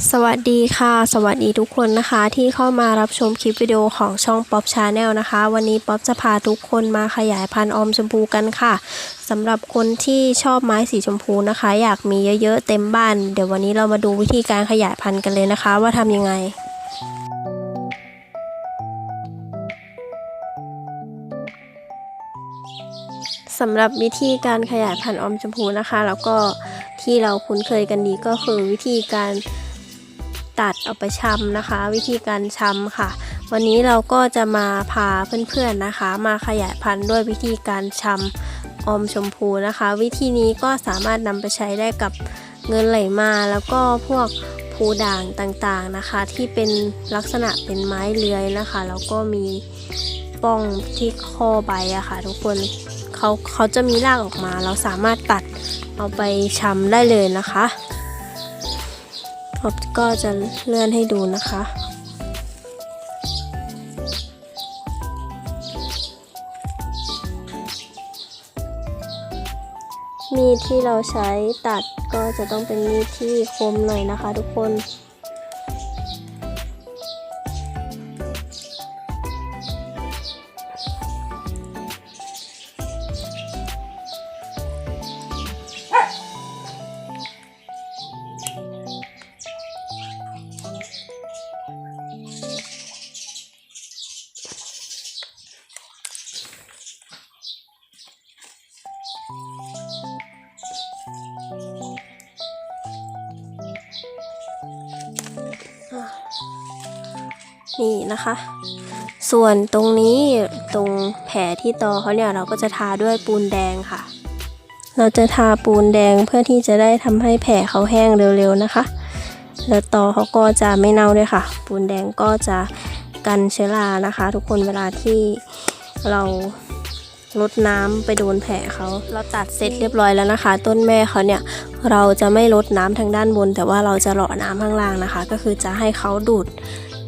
สวัสดีค่ะ สวัสดีทุกคนนะคะที่เข้ามารับชมคลิปวิดีโอของช่องป๊อปชาแนลนะคะ วันนี้ป๊อปจะพาทุกคนมาขยายพันธุ์ออมชมพูกันค่ะสำหรับคนที่ชอบไม้สีชมพูนะคะ อยากมีเยอะๆเต็มบ้าน เดี๋ยววันนี้เรามาดูวิธีการขยายพันธุ์กันเลยนะคะ ว่าทำยังไงสำหรับวิธีการขยายพันธุ์ออมชมพูนะคะ แล้วก็ที่เราคุ้นเคยกันดีก็คือวิธีการ ตัดเอาไปชำนะคะ วิธีการชำค่ะ วันนี้เราก็จะมาพาเพื่อนๆนะคะ มาขยายพันธุ์ด้วยวิธีการชำออมชมพูนะคะ วิธีนี้ก็สามารถนำไปใช้ได้กับเงินไหลมาแล้วก็พวกภูด่างต่างๆนะคะ ที่เป็นลักษณะเป็นไม้เลื้อยนะคะแล้วก็มีป้องที่ข้อใบอะค่ะ ทุกคนเขาเขาจะมีรากออกมา เราสามารถตัดเอาไปชำได้เลยนะคะ ผมก็จะเลื่อนให้ดูนะคะ มีดที่เราใช้ตัดก็จะต้องเป็นมีดที่คมหน่อยนะคะทุกคน นี่นะคะ ส่วนตรงนี้ตรงแผลที่ตอเขาเนี่ยเราก็จะทาด้วยปูนแดงค่ะ เราจะทาปูนแดงเพื่อที่จะได้ทำให้แผลเขาแห้งเร็วๆนะคะ แล้วตอเขาก็จะไม่เน่าด้วยค่ะ ปูนแดงก็จะกันเชื้อรานะคะ ทุกคนเวลาที่เราลดน้ำไปโดนแผลเขา เราตัดเสร็จเรียบร้อยแล้วนะคะ ต้นแม่เขาเนี่ย เราจะไม่ลดน้ำทางด้านบน แต่ว่าเราจะหล่อน้ำข้างล่างนะคะ ก็คือจะให้เขาดูด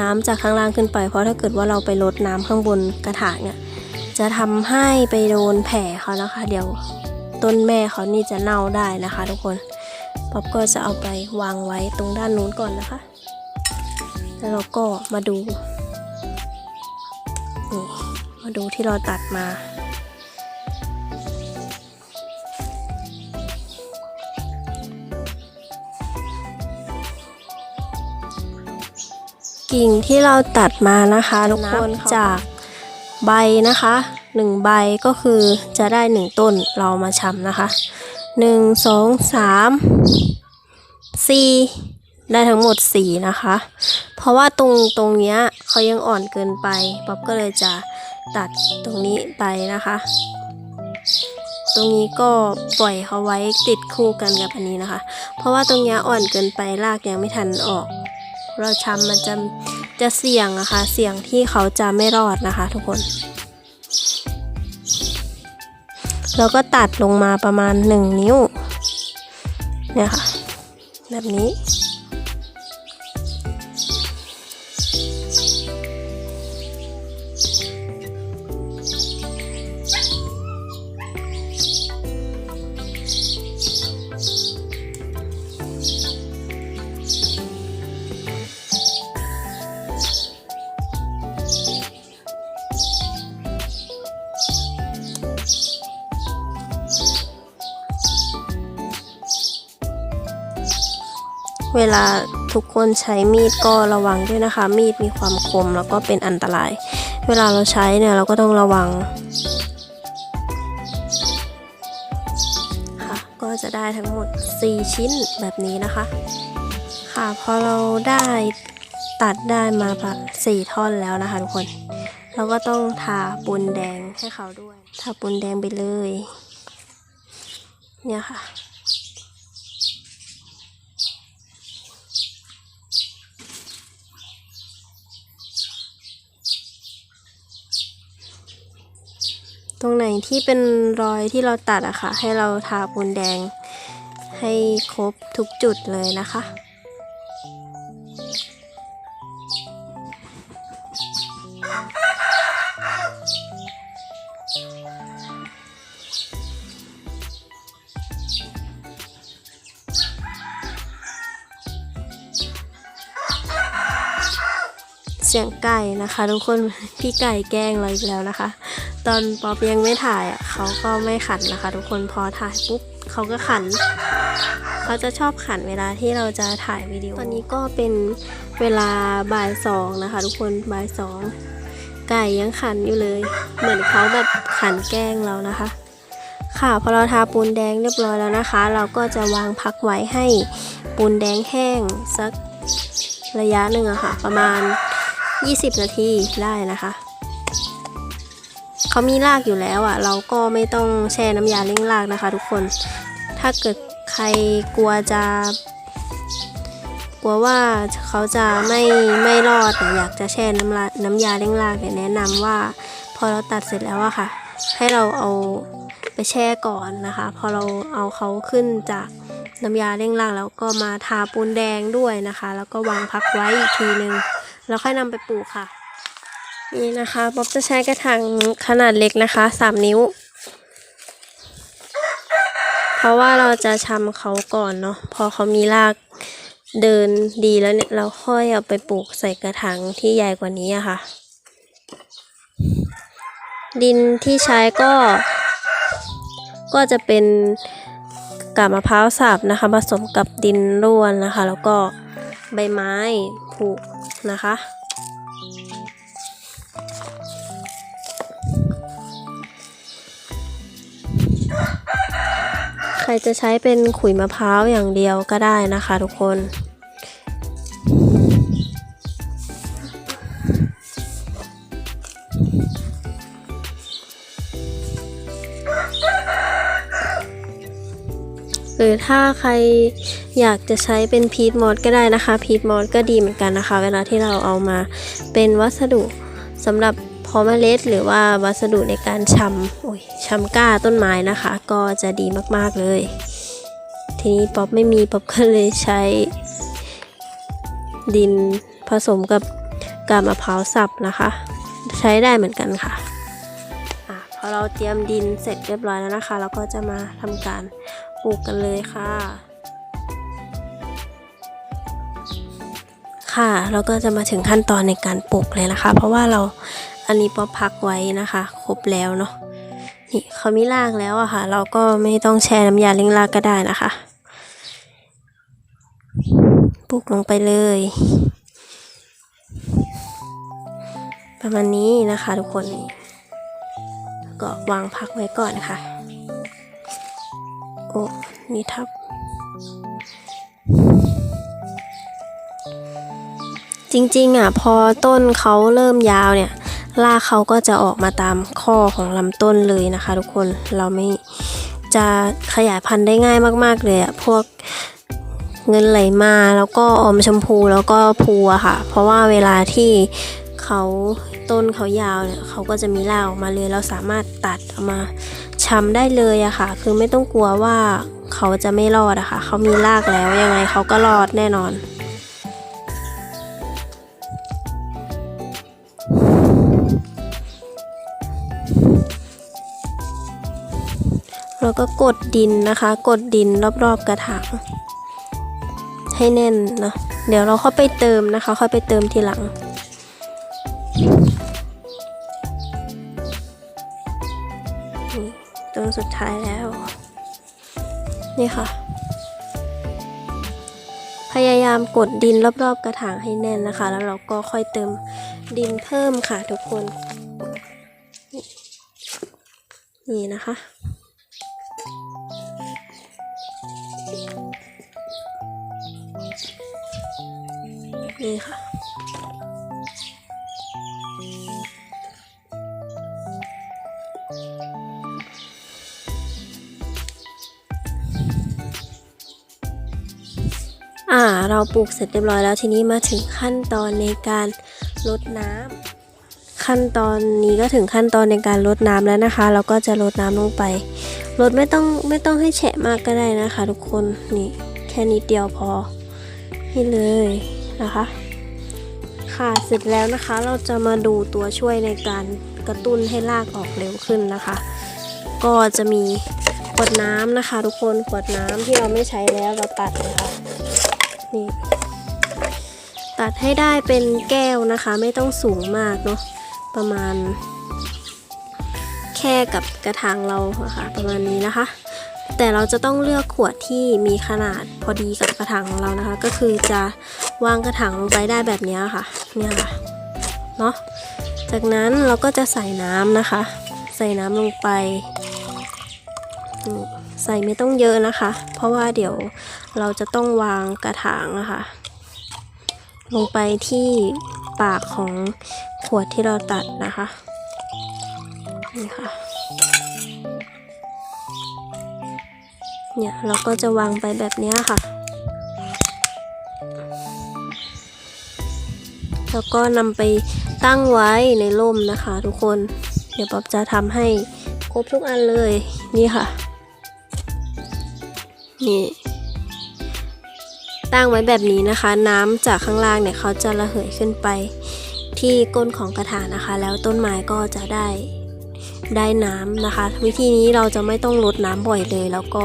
น้ำจากข้างล่างขึ้นไป เพราะถ้าเกิดว่าเราไปลดน้ำข้างบนกระถางเนี่ย จะทำให้ไปโดนแผลเขานะคะ เดี๋ยวต้นแม่เขานี่จะเน่าได้นะคะ ทุกคน ป๊อปก็จะเอาไปวางไว้ตรงด้านนู้นก่อนนะคะ แล้วเราก็มาดู นี่ มาดูที่เราตัดมา กิ่งที่เราตัดมานะคะทุกคนจากใบนะคะหนึ่งใบก็คือจะได้หนึ่งต้นเรามาชำนะคะหนึ่งสองสามสี่ได้ทั้งหมดสี่นะคะ เพราะว่าตรงตรงเนี้ยเขายังอ่อนเกินไปป๊อปก็เลยจะตัดตรงนี้ไปนะคะ ตรงนี้ก็ปล่อยเขาไว้ติดคู่กันกับอันนี้นะคะ เพราะว่าตรงเนี้ยอ่อนเกินไปรากยังไม่ทันออก เราชำมันจะจะเสี่ยงนะคะ เสี่ยงที่เขาจะไม่รอดนะคะ ทุกคน แล้วก็ตัดลงมาประมาณ 1 นิ้ว เนี่ยค่ะ แบบนี้ เวลาทุกคนใช้มีดก็ระวังด้วยนะคะ มีดมีความคมแล้วก็เป็นอันตราย เวลาเราใช้เนี่ยเราก็ต้องระวังค่ะก็จะได้ทั้งหมด 4 ชิ้นแบบนี้นะคะ ค่ะพอเราได้ตัดได้มาแบบสี่ท่อนแล้วนะคะทุกคน เราก็ต้องทาปูนแดงให้เขาด้วย ทาปูนแดงไปเลย เนี่ยค่ะ ตรงไหนที่เป็นรอยที่เราตัดอะค่ะ ให้เราทาปูนแดง ให้ครบทุกจุดเลยนะคะ เสียงไก่นะคะ ทุกคนพี่ไก่แกล้งเราอีกแล้วนะคะ ตอนป๊อปยังไม่ถ่ายอะเขาก็ไม่ขันนะคะ ทุกคนพอถ่ายปุ๊บเขาก็ขัน เขาจะชอบขันเวลาที่เราจะถ่ายวิดีโอ ตอนนี้ก็เป็นเวลาบ่ายสองนะคะ ทุกคนบ่ายสองไก่ยังขันอยู่เลย เหมือนเขาแบบขันแกล้งเรานะคะ ค่ะพอเราทาปูนแดงเรียบร้อยแล้วนะคะ เราก็จะวางพักไว้ให้ปูนแดงแห้งสักระยะหนึ่งอะค่ะ ประมาณ 20 นาทีได้นะคะ เขามีรากอยู่แล้วอะเราก็ไม่ต้องแช่น้ำยาเร่งรากนะคะ ทุกคน ถ้าเกิดใครกลัวจะ กลัวว่าเขาจะไม่ไม่รอดอยากจะแช่น้ำลาน้ำยาเร่งรากเนี่ยแนะนำว่า พอเราตัดเสร็จแล้วอะค่ะ ให้เราเอาไปแช่ก่อนนะคะ พอเราเอาเขาขึ้นจากน้ำยาเร่งรากแล้วก็มาทาปูนแดงด้วยนะคะ แล้วก็วางพักไว้อีกทีหนึ่งแล้วค่อยนำไปปลูกค่ะ นี่นะคะป๊อบจะใช้กระถางขนาดเล็กนะคะ3นิ้ว เพราะว่าเราจะชำเขาก่อนเนาะพอเขามีรากเดินดีแล้วเนี่ยเราค่อยเอาไปปลูกใส่กระถางที่ใหญ่กว่านี้อะค่ะ ดินที่ใช้ก็ ก็จะเป็นกาบมะพร้าวสับนะคะ ผสมกับดินร่วนนะคะ แล้วก็ใบไม้ผูกนะคะ รจะใช้เป็นขุยมะพร้าวอย่างเดียวก็ได้นะคะทุกคน หรือถ้าใครอยากจะใช้เป็นพีทมอสก็ได้นะคะ พีทมอสก็ดีเหมือนกันนะคะ เวลาที่เราเอามาเป็นวัสดุสำหรับ เพาะเมล็ดหรือว่าวัสดุในการชำโอ้ยชำก้าต้นไม้นะคะ ก็จะดีมากๆเลย ทีนี้ป๊อปไม่มีป๊อปก็เลยใช้ ดินผสมกับกาบมะพร้าวสับนะคะ ใช้ได้เหมือนกันค่ะอะพอเราเตรียมดินเสร็จเรียบร้อยแล้วนะคะ เราก็จะมาทำการปลูกกันเลยค่ะค่ะเราก็จะมาถึงขั้นตอนในการปลูกเลยนะคะ เพราะว่าเรา อันนี้ป๊อปพักไว้นะคะ ครบแล้วเนาะนี่เขามีรากแล้วอะค่ะ เราก็ไม่ต้องแช่น้ำยาเล้งรากก็ได้นะคะปลูกลงไปเลย ประมาณนี้นะคะทุกคนก็วางพักไว้ก่อนค่ะ โอ้นี่ทับ จริงๆอะพอต้นเขาเริ่มยาวเนี่ย รากเขาก็จะออกมาตามข้อของลำต้นเลยนะคะ ทุกคนเราไม่จะขยายพันธุ์ได้ง่ายมาก ๆ เลยอะพวกเงินไหลมาแล้วก็อมชมพูแล้วก็พูอะค่ะ เพราะว่าเวลาที่เขาต้นเขายาวเนี่ยเขาก็จะมีรากออกมาเลย เราสามารถตัดเอามาชำได้เลยอะค่ะ คือไม่ต้องกลัวว่าเขาจะไม่รอดอะค่ะ เขามีรากแล้วยังไงเขาก็รอดแน่นอน แล้วก็กดดินนะคะ กดดินรอบๆกระถางให้แน่นนะเดี๋ยวเราเข้าไปเติมนะคะ ค่อยไปเติมทีหลัง ตรงสุดท้ายแล้ว นี่ค่ะ พยายามกดดินรอบๆกระถางให้แน่นนะคะ แล้วเราก็ค่อยเติมดินเพิ่มค่ะทุกคน นี่นะคะ นี่ค่ะ อ่า เราปลูกเสร็จเรียบร้อยแล้วทีนี้มาถึงขั้นตอนในการรดน้ำขั้นตอนนี้ก็ถึงขั้นตอนในการรดน้ำแล้วนะคะ เราก็จะรดน้ำลงไปรดไม่ต้องไม่ต้องให้แฉะมากก็ได้นะคะ ทุกคนนี่แค่นิดเดียวพอนี่เลย นะคะ ค่ะเสร็จแล้วนะคะเราจะมาดูตัวช่วยในการกระตุ้นให้รากออกเร็วขึ้นนะคะ ก็จะมีขวดน้ำนะคะ ทุกคนขวดน้ำที่เราไม่ใช้แล้วเราตัดนะคะนี่ตัดให้ได้เป็นแก้วนะคะ ไม่ต้องสูงมากเนาะประมาณ แค่กับกระถางเราอะค่ะประมาณนี้นะคะ แต่เราจะต้องเลือกขวดที่มีขนาดพอดีกับกระถางของเรานะคะ ก็คือจะ วางกระถางลงไปได้แบบนี้ค่ะ เนี่ยค่ะ เนาะ จากนั้นเราก็จะใส่น้ำนะคะ ใส่น้ำลงไป ใส่ไม่ต้องเยอะนะคะ เพราะว่าเดี๋ยวเราจะต้องวางกระถางนะคะ ลงไปที่ปากของขวดที่เราตัดนะคะ นี่ค่ะเนี่ยเราก็จะวางไปแบบนี้ค่ะ แล้วก็นำไปตั้งไว้ในร่มนะคะทุกคน เดี๋ยวป๊อบจะทำให้ครบทุกอันเลยนี่ค่ะ นี่ ตั้งไว้แบบนี้นะคะ น้ำจากข้างล่างเนี่ยเขาจะระเหยขึ้นไปที่ก้นของกระถางนะคะ แล้วต้นไม้ก็จะได้ได้น้ำนะคะ วิธีนี้เราจะไม่ต้องลดน้ำบ่อยเลย แล้วก็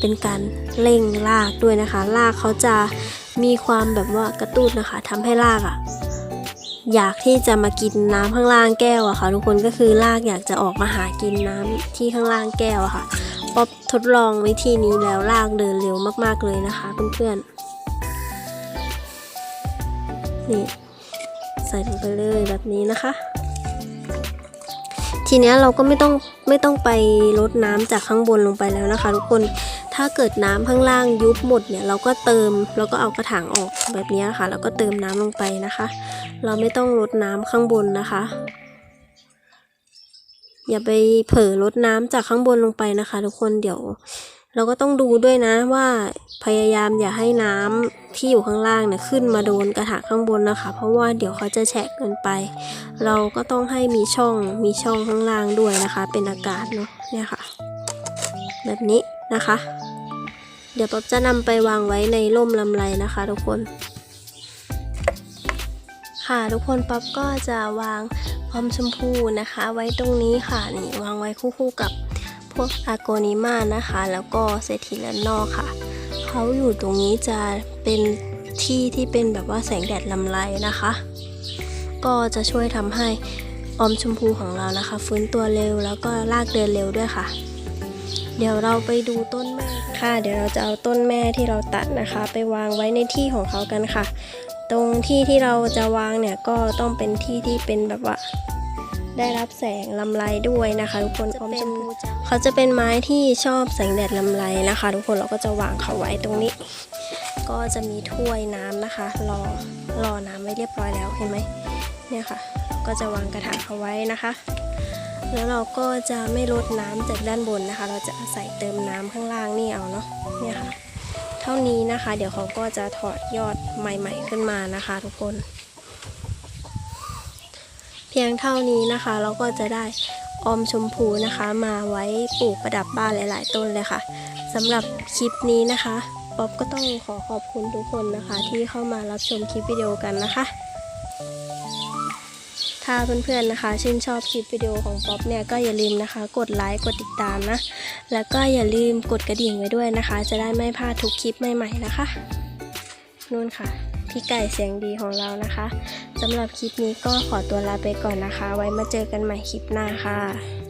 เป็นการเร่งรากด้วยนะคะ รากเขาจะมีความแบบว่ากระตุ้นนะคะทำให้รากอะ่ะ อยากที่จะมากินน้ำข้างล่างแก้วอะค่ะ ทุกคนก็คือรากอยากจะออกมาหากินน้ำที่ข้างล่างแก้วอะค่ะพอบทดลองวิธีนี้แล้วรากเดินเร็วมากๆเลยนะคะเพื่อนๆนี่ใส่ลงไปเลยแบบนี้นะคะ ทีนี้เราก็ไม่ต้องไม่ต้องไปลดน้ำจากข้างบนลงไปแล้วนะคะ ทุกคน ถ้าเกิดน้ำข้างล่างยุบหมดเนี่ยเราก็เติมแล้วก็เอากระถางออกแบบนี้ค่ะแล้วก็เติมน้ำลงไปนะคะ เราไม่ต้องลดน้ำข้างบนนะคะ อย่าไปเผลอลดน้ำจากข้างบนลงไปนะคะ ทุกคนเดี๋ยว เราก็ต้องดูด้วยนะว่าพยายามอย่าให้น้ำที่อยู่ข้างล่างเนี่ยขึ้นมาโดนกระถางข้างบนนะคะ เพราะว่าเดี๋ยวเขาจะแฉะเกินไป เราก็ต้องให้มีช่องมีช่องข้างล่างด้วยนะคะ เป็นอากาศเนาะเนี่ยค่ะ แบบนี้นะคะ เดี๋ยวป๊อบจะนำไปวางไว้ในร่มลำไรนะคะ ทุกคน ค่ะทุกคนป๊อบก็จะวางพร้อมชมพูนะคะ ไว้ตรงนี้ค่ะนี่วางไว้คู่ๆกับพวกอาโกนิมานะคะ แล้วก็เซติเลนนอค่ะเขาอยู่ตรงนี้จะเป็นที่ที่เป็นแบบว่าแสงแดดลำไรนะคะ ก็จะช่วยทำให้ออมชมพูของเรานะคะ ฟื้นตัวเร็วแล้วก็ลากเดินเร็วด้วยค่ะ เดี๋ยวเราไปดูต้นแม่ค่ะ เดี๋ยวเราจะเอาต้นแม่ที่เราตัดนะคะ ไปวางไว้ในที่ของเขากันค่ะ ตรงที่ที่เราจะวางเนี่ยก็ต้องเป็นที่ที่เป็นแบบว่า ได้รับแสงลำไรด้วยนะคะทุกคนออมชมพูเขาจะเป็นไม้ที่ชอบแสงแดดลำไรนะคะ ทุกคนเราก็จะวางเขาไว้ตรงนี้ ก็จะมีถ้วยน้ำนะคะ รอรอน้ำไว้เรียบร้อยแล้วเห็นไหมเนี่ยค่ะ ก็จะวางกระถางเขาไว้นะคะ แล้วเราก็จะไม่ลดน้ำจากด้านบนนะคะ เราจะอาศัยเติมน้ำข้างล่างนี่เอาเนาะเนี่ยค่ะ เท่านี้นะคะ เดี๋ยวเขาก็จะถอดยอดใหม่ ๆ ขึ้นมานะคะ ทุกคน เพียงเท่านี้นะคะ เราก็จะได้ออมชมพูนะคะ มาไว้ปลูกประดับบ้านหลาย ๆ ต้นเลยค่ะสำหรับคลิปนี้นะคะป๊อบก็ต้องขอขอบคุณทุกคนนะคะ ที่เข้ามารับชมคลิปวิดีโอกันนะคะ ถ้าเพื่อนๆนะคะชื่นชอบคลิปวิดีโอของป๊อปเนี่ยก็อย่าลืมนะคะ กดไลค์กดติดตามนะ แล้วก็อย่าลืมกดกระดิ่งไว้ด้วยนะคะ จะได้ไม่พลาดทุกคลิปใหม่ๆนะคะนู่นค่ะพี่ไก่เสียงดีของเรานะคะสำหรับคลิปนี้ก็ขอตัวลาไปก่อนนะคะ ไว้มาเจอกันใหม่คลิปหน้าค่ะ